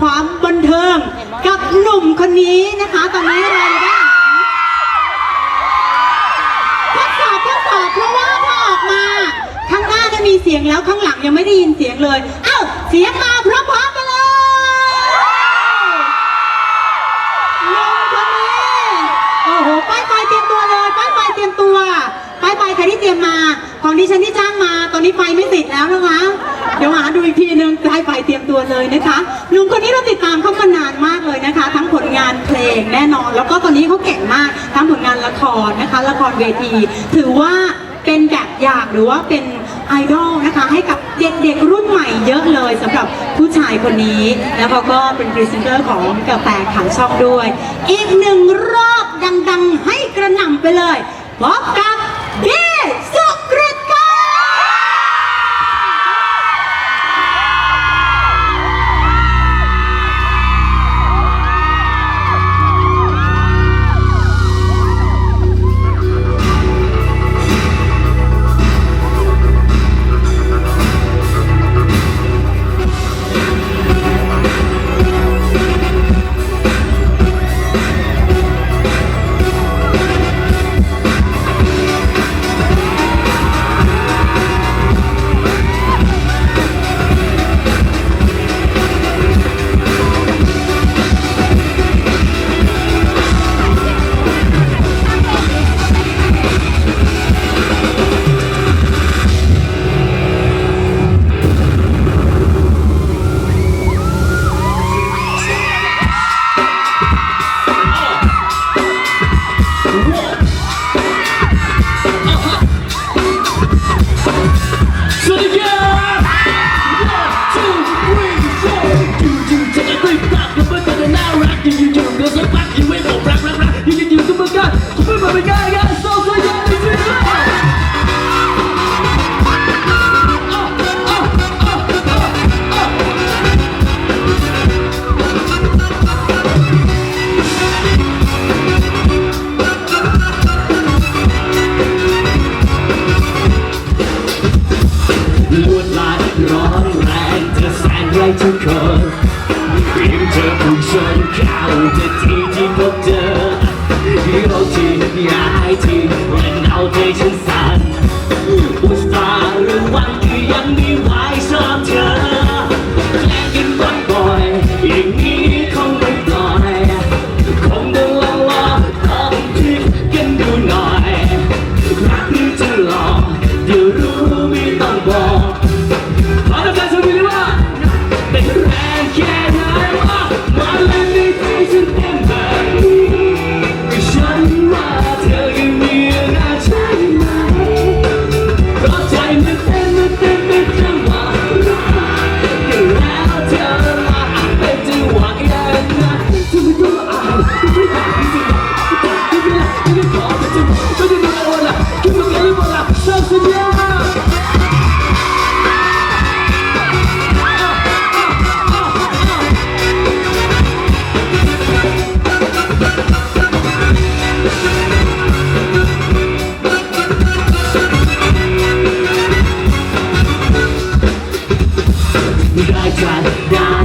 ความบันเทิง กับหนุ่มคนนี้นะคะ ตอนนี้เราได้ทดสอบทดสอบเพราะว่าพอออกมา ข้างหน้าจะมีเสียงแล้วข้างหลังยังไม่ได้ยินเสียงเลย เอ้าเสียงมาพร้อมๆกันเลยหนุ่มคนนี้โอ้โหป้ายไฟเตรียมตัวเลยป้ายไฟเตรียมตัว ใครที่เตรียมมาของดิฉันที่จ้างมา ตอนนี้ไฟไม่ติดแล้วนะคะ เดี๋ยวหาดูอีกทีนึงป้ไฟเตรียมตัวเลยนะคะหนุ่มคนนี้เราติดตามเขามานานมากเลยนะคะ ทั้งผลงานเพลงแน่นอน แล้วก็ตอนนี้เขาเก่งมากทั้งผลงานละครนะคะ ละครเวที ถือว่าเป็นแบบอย่างหรือว่าเป็นไอดอลนะคะ ให้กับเด็กๆรุ่นใหม่เยอะเลยสำหรับผู้ชายคนนี้ แล้วเขาก็เป็นพรีเซนเตอร์ของกาแฟขายช่องด้วย อีกหนึ่งรอบดังๆ ให้กระหน่ำไปเลยพบกับดี กคนเพียงเธอผู้ชนเข้าทันทีที่พบเจอที่เราที่ย้ายที่เล่นเอาใจฉันสั่นอุตส่าห์หรือวันที่ยังมีไว้ช Wygraj down.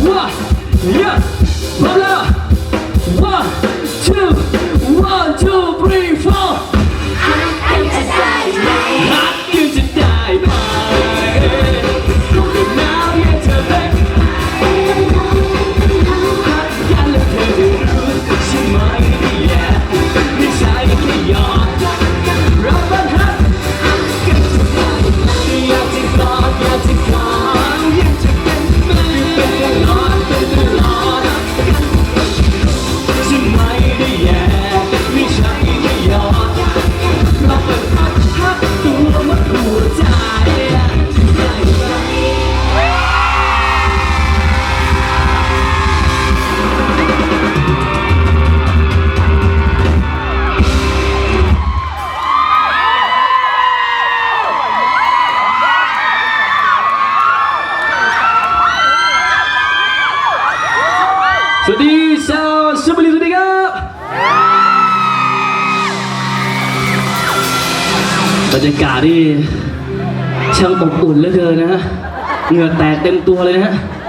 우와! ชชลบุสบายดีครับบรรยากาศนี่ช่างอบอุ่นเหลือเกินนะฮะเหงื่อแตกเต็มตัวเลยนะฮะ